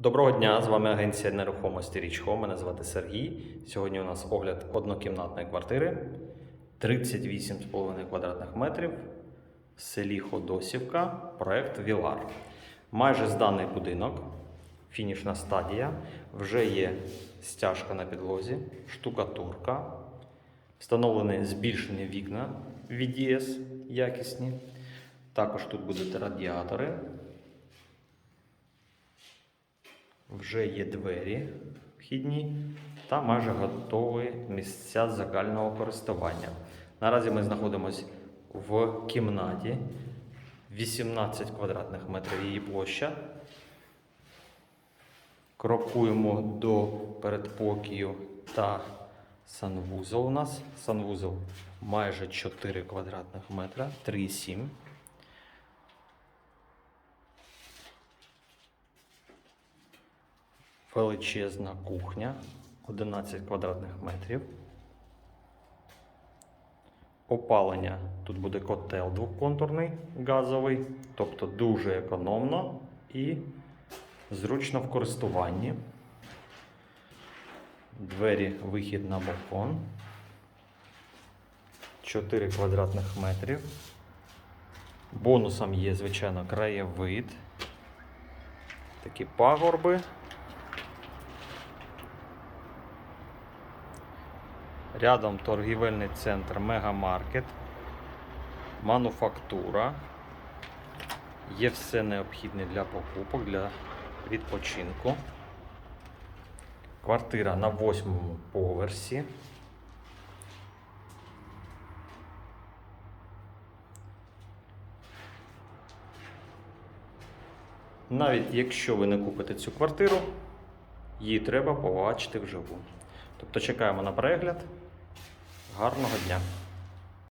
Доброго дня, з вами агенція нерухомості Річхо. Мене звати Сергій. Сьогодні у нас огляд однокімнатної квартири 38,5 квадратних метрів в селі Ходосівка, проект Вілар. Майже зданий будинок, фінішна стадія. Вже є стяжка на підлозі, штукатурка, встановлені збільшені вікна VDS якісні. Також тут будуть радіатори. Вже є двері вхідні та майже готові місця загального користування. Наразі ми знаходимося в кімнаті 18 квадратних метрів її площа. Крокуємо до передпокію та санвузол у нас. Санвузол майже 4 квадратних метра, 3,7. Величезна кухня 11 квадратних метрів. Опалення тут буде котел двоконтурний газовий, тобто дуже економно і зручно в користуванні. Двері вихід на балкон. 4 квадратних метрів. Бонусом є, звичайно, краєвид. Такі пагорби. Рядом торгівельний центр Мегамаркет, мануфактура. Є все необхідне для покупок, для відпочинку. Квартира на восьмому поверсі. Навіть якщо ви не купите цю квартиру, її треба побачити вживу. Тобто чекаємо на перегляд. Гарного дня!